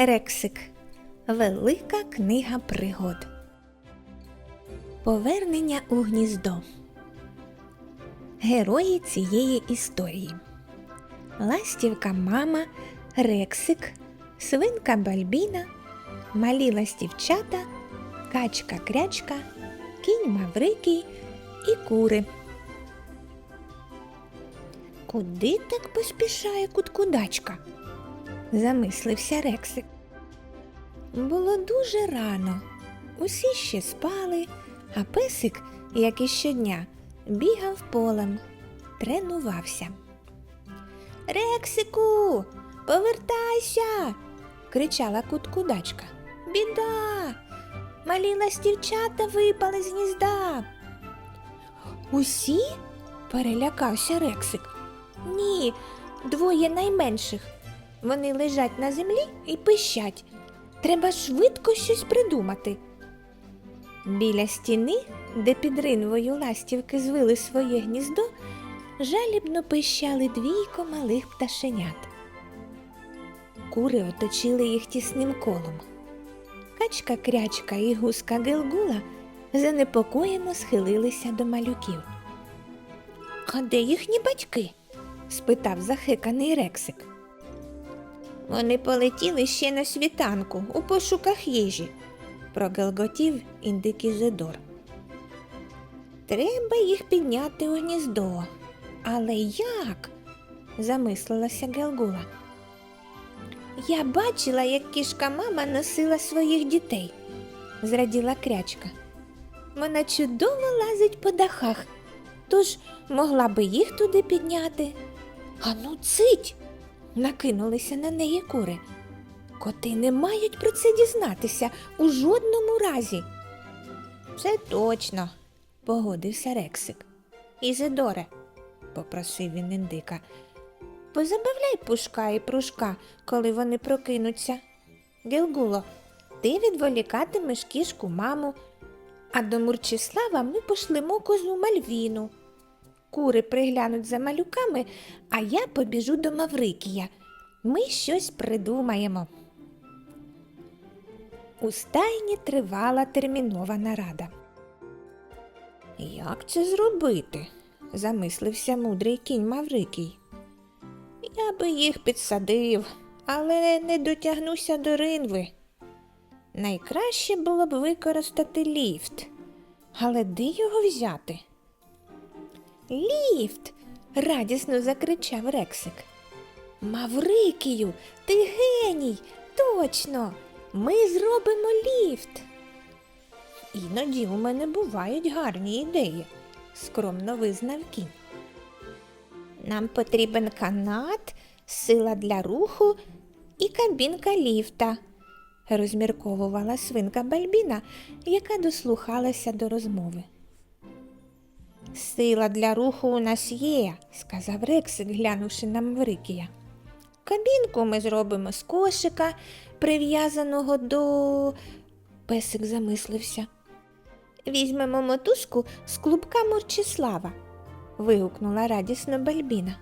Рексик. Велика книга пригод. Повернення у гніздо. Герої цієї історії. Ластівка мама, Рексик, свинка Бальбіна, малі ластівчата, качка крячка, кінь Маврикій і кури. Куди так поспішає куткудачка? Замислився Рексик. Було дуже рано. Усі ще спали, а песик, як і щодня, бігав полем, тренувався. Рексику, повертайся. кричала куткудачка. Біда. Малі ластівчата випали з гнізда. Усі? перелякався Рексик. Ні, двоє найменших. Вони лежать на землі і пищать. Треба швидко щось придумати. Біля стіни, де під ринвою ластівки звили своє гніздо, жалібно пищали двійко малих пташенят. Кури оточили їх тісним колом. Качка крячка і гуска Гелгула занепокоєно схилилися до малюків. А де їхні батьки? спитав захиканий Рексик. Вони полетіли ще на світанку у пошуках їжі, прогелготів індик Ізидор. Треба їх підняти у гніздо. Але як? замислилася Гелгула. Я бачила, як кішка мама носила своїх дітей, зраділа крячка. Вона чудово лазить по дахах, тож могла би їх туди підняти. Ану, цить! Накинулися на неї кури. Коти не мають про це дізнатися у жодному разі. Це точно, погодився Рексик. Ізидоре, попросив він індика, позабавляй пушка і прушка, коли вони прокинуться. Гелгуло, ти відволікатимеш кішку маму, а до Мурчислава ми пошлемо козу Мальвіну. Кури приглянуть за малюками, а я побіжу до Маврикія. Ми щось придумаємо. У стайні тривала термінова нарада. Як це зробити? замислився мудрий кінь Маврикій. Я би їх підсадив, але не дотягнуся до ринви. Найкраще було б використати ліфт. Але де його взяти? Ліфт. радісно закричав Рексик. Маврикію, ти геній, точно. Ми зробимо ліфт. Іноді у мене бувають гарні ідеї, скромно визнав кінь. Нам потрібен канат, сила для руху і кабінка ліфта, розмірковувала свинка Бальбіна, яка дослухалася до розмови. Сила для руху у нас є, сказав Рексик, глянувши на Маврикія. Кабінку ми зробимо з кошика, прив'язаного до. Песик замислився. Візьмемо мотузку з клубка Мурчислава, вигукнула радісно Бальбіна.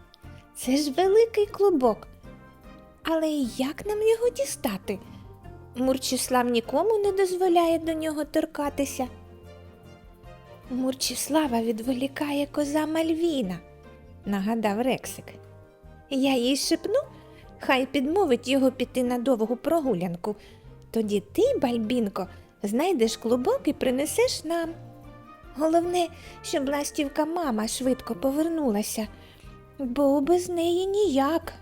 Це ж великий клубок. Але як нам його дістати? Мурчислав нікому не дозволяє до нього торкатися. Мурчислава відволікає коза Мальвіна, нагадав Рексик. Я їй шепну, хай підмовить його піти на довгу прогулянку. Тоді ти, Бальбінко, знайдеш клубок і принесеш нам. Головне, щоб ластівка мама швидко повернулася, бо без неї ніяк.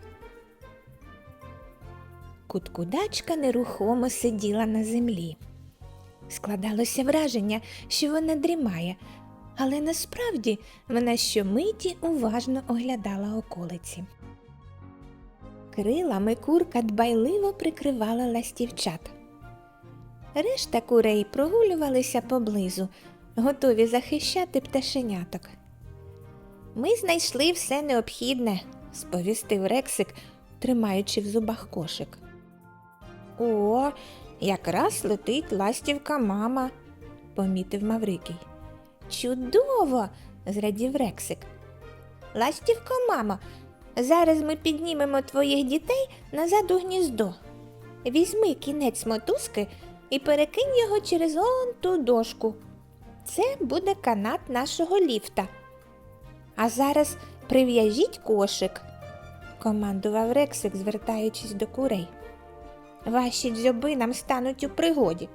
Куткудачка нерухомо сиділа на землі. Складалося враження, що вона дрімає, але насправді вона щомиті уважно оглядала околиці. Крилами курка дбайливо прикривала ластівчат. Решта курей прогулювалися поблизу, готові захищати пташеняток. Ми знайшли все необхідне, сповістив Рексик, тримаючи в зубах кошик. О, якраз летить ластівка мама, помітив Маврикій. Чудово! зрадів Рексик. Ластівко, мамо, зараз ми піднімемо твоїх дітей назад у гніздо. Візьми кінець мотузки і перекинь його через он ту дошку. Це буде канат нашого ліфта. А зараз прив'яжіть кошик, командував Рексик, звертаючись до курей. Ваші дзьоби нам стануть у пригоді.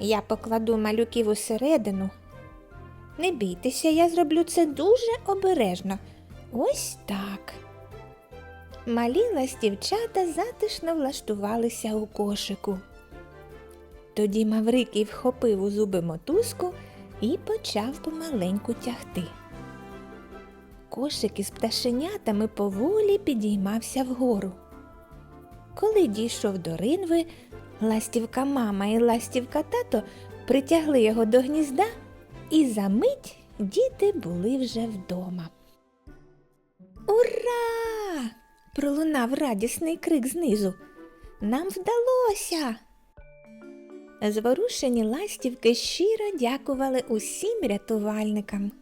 Я покладу малюків усередину. Не бійтеся, я зроблю це дуже обережно. Ось так. Малі ластівчата затишно влаштувалися у кошику. Тоді Маврикій вхопив у зуби мотузку і почав помаленьку тягти. Кошик із пташенятами поволі підіймався вгору. Коли дійшов до ринви, ластівка мама і ластівка тато притягли його до гнізда, і за мить діти були вже вдома. Ура! пролунав радісний крик знизу. Нам вдалося. Зворушені ластівки щиро дякували усім рятувальникам.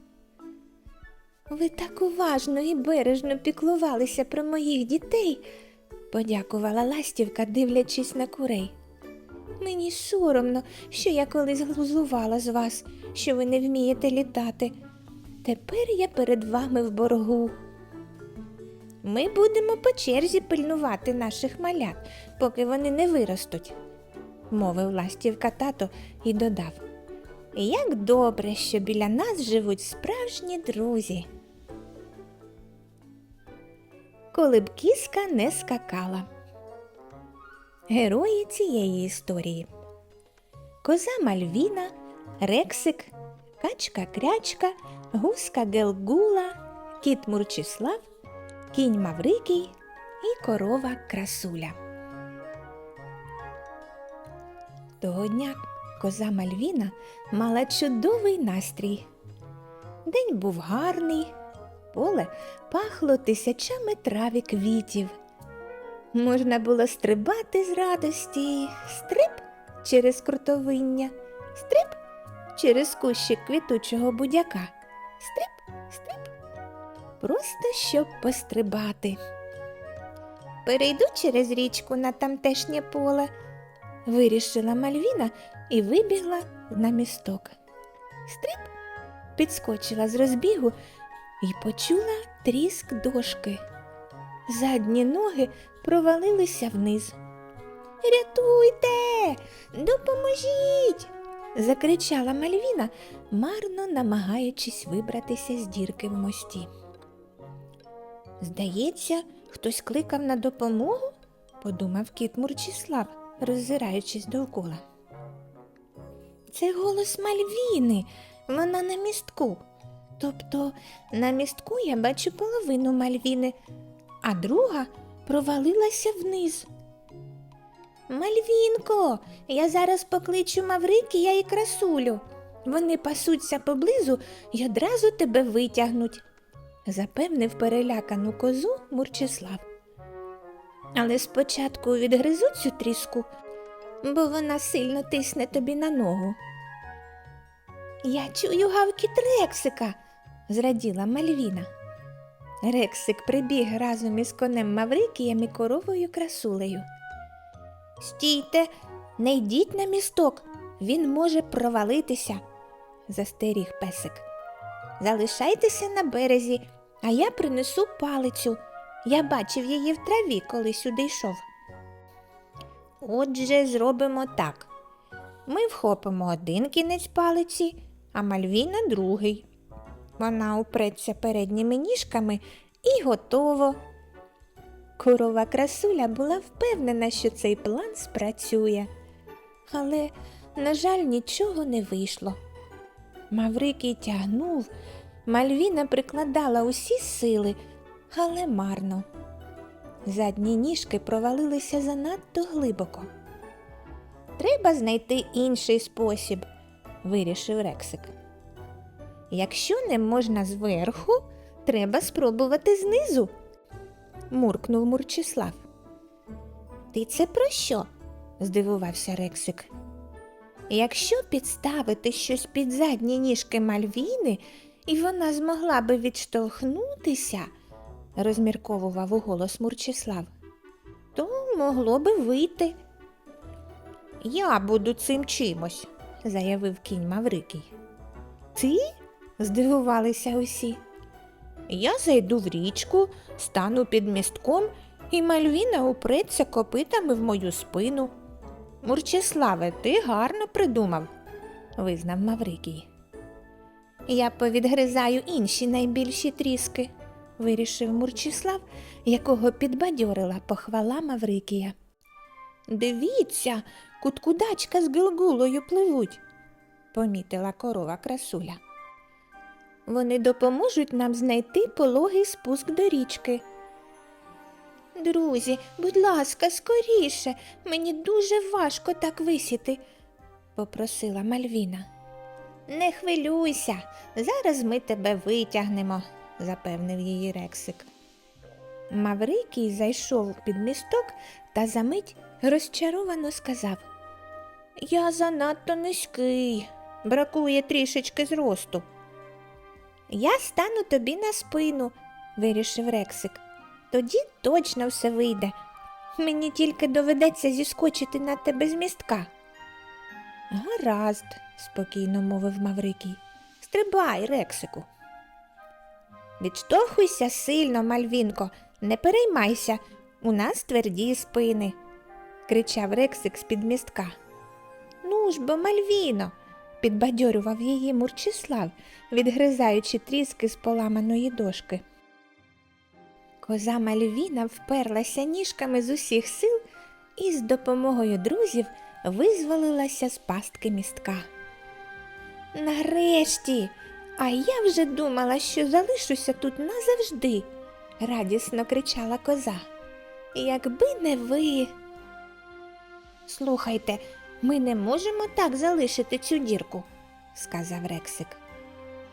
Ви так уважно і бережно піклувалися про моїх дітей, подякувала ластівка, дивлячись на курей. Мені соромно, що я колись глузувала з вас, що ви не вмієте літати. Тепер я перед вами в боргу. Ми будемо по черзі пильнувати наших малят, поки вони не виростуть, мовив ластівка тато і додав. Як добре, що біля нас живуть справжні друзі. Коли б кіска не скакала. Герої цієї історії Коза Мальвіна, Рексик, Качка Крячка, Гуска Гелгула, Кіт Мурчислав, Кінь Маврикій і корова Красуля. Того дня коза Мальвіна мала чудовий настрій. День був гарний, поле пахло тисячами трав і квітів. Можна було стрибати з радості, стрип через крутовиння, стрип через кущик квітучого будяка, стрип, стрип, просто щоб пострибати. Перейду через річку на тамтешнє поле, вирішила Мальвіна і вибігла на місток. Стрип підскочила з розбігу і почула тріск дошки. Задні ноги провалилися вниз. Рятуйте, допоможіть. закричала Мальвіна, марно намагаючись вибратися з дірки в мості. Здається, хтось кликав на допомогу, подумав кіт Мурчислав, роззираючись довкола. Це голос Мальвіни, вона на містку. Тобто на містку я бачу половину Мальвіни, а друга провалилася вниз. Мальвінко, я зараз покличу Маврикія і красулю. Вони пасуться поблизу і одразу тебе витягнуть, запевнив перелякану козу Мурчислав. Але спочатку відгризу цю тріску, бо вона сильно тисне тобі на ногу. Я чую гавкіт Рексика, зраділа Мальвіна. Рексик прибіг разом із конем Маврикієм і коровою красулею. Стійте, не йдіть на місток, він може провалитися, застеріг песик. Залишайтеся на березі, а я принесу палицю. Я бачив її в траві, коли сюди йшов. Отже, зробимо так. Ми вхопимо один кінець палиці, а Мальвіна другий. Вона упреться передніми ніжками і готово. Корова красуля була впевнена, що цей план спрацює. Але, на жаль, нічого не вийшло. Маврикій тягнув, Мальвіна прикладала усі сили, але марно. Задні ніжки провалилися занадто глибоко. Треба знайти інший спосіб, вирішив Рексик. Якщо не можна зверху, треба спробувати знизу, муркнув Мурчислав. Ти це про що? здивувався Рексик. Якщо підставити щось під задні ніжки Мальвіни, і вона змогла би відштовхнутися, розмірковував уголос Мурчислав, то могло би вийти. Я буду цим чимось, заявив кінь Маврикій. Ти? Здивувалися усі. Я зайду в річку, стану під містком, і Мальвіна упреться копитами в мою спину. Мурчиславе, ти гарно придумав, визнав Маврикій. Я повідгризаю інші найбільші тріски, вирішив Мурчислав, якого підбадьорила похвала Маврикія. Дивіться, куткудачка з гилгулою пливуть, помітила корова красуля. Вони допоможуть нам знайти пологий спуск до річки. Друзі, будь ласка, скоріше, мені дуже важко так висіти, попросила Мальвіна. Не хвилюйся, зараз ми тебе витягнемо, запевнив її Рексик. Маврикій зайшов під місток та за мить розчаровано сказав Я занадто низький, бракує трішечки зросту. Я стану тобі на спину, вирішив Рексик. Тоді точно все вийде. Мені тільки доведеться зіскочити на тебе з містка. Гаразд, спокійно мовив Маврикій. Стрибай, Рексику. Відштовхуйся сильно, Мальвінко, не переймайся, у нас тверді спини, кричав Рексик з-під містка. Ну ж бо, Мальвіно, підбадьорював її Мурчислав, відгризаючи тріски з поламаної дошки. Коза Мальвіна вперлася ніжками з усіх сил і з допомогою друзів визволилася з пастки містка. Нарешті, а я вже думала, що залишуся тут назавжди, радісно кричала коза. Якби не ви. Слухайте, ми не можемо так залишити цю дірку, сказав Рексик.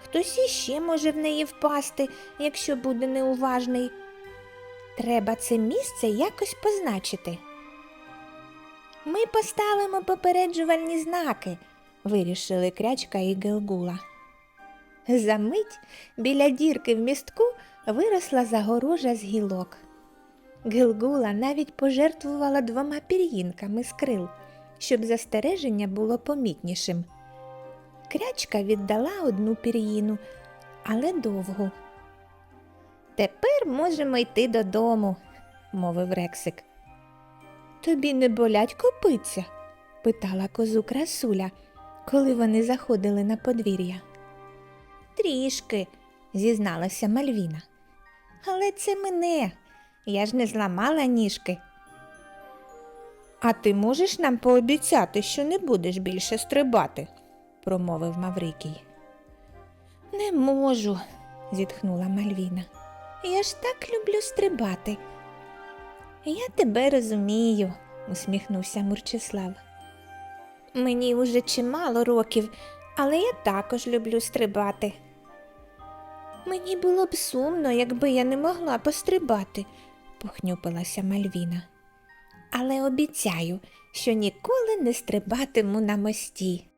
Хтось іще може в неї впасти, якщо буде неуважний. Треба це місце якось позначити. Ми поставимо попереджувальні знаки, вирішили крячка і Гелгула. Замить біля дірки в містку виросла загорожа з гілок. Гилгула навіть пожертвувала двома пір'їнками з крил, щоб застереження було помітнішим. Крячка віддала одну пір'їну, але довгу. Тепер можемо йти додому, мовив Рексик. Тобі не болять копиця? питала козу красуля, коли вони заходили на подвір'я. Трішки, зізналася Мальвіна. Але це мене. Я ж не зламала ніжки. А ти можеш нам пообіцяти, що не будеш більше стрибати, промовив Маврикій. Не можу, зітхнула Мальвіна. Я ж так люблю стрибати. Я тебе розумію, усміхнувся Мурчислав. Мені уже чимало років, але я також люблю стрибати. Мені було б сумно, якби я не могла пострибати, похнюпилася Мальвіна. Але обіцяю, що ніколи не стрибатиму на мості.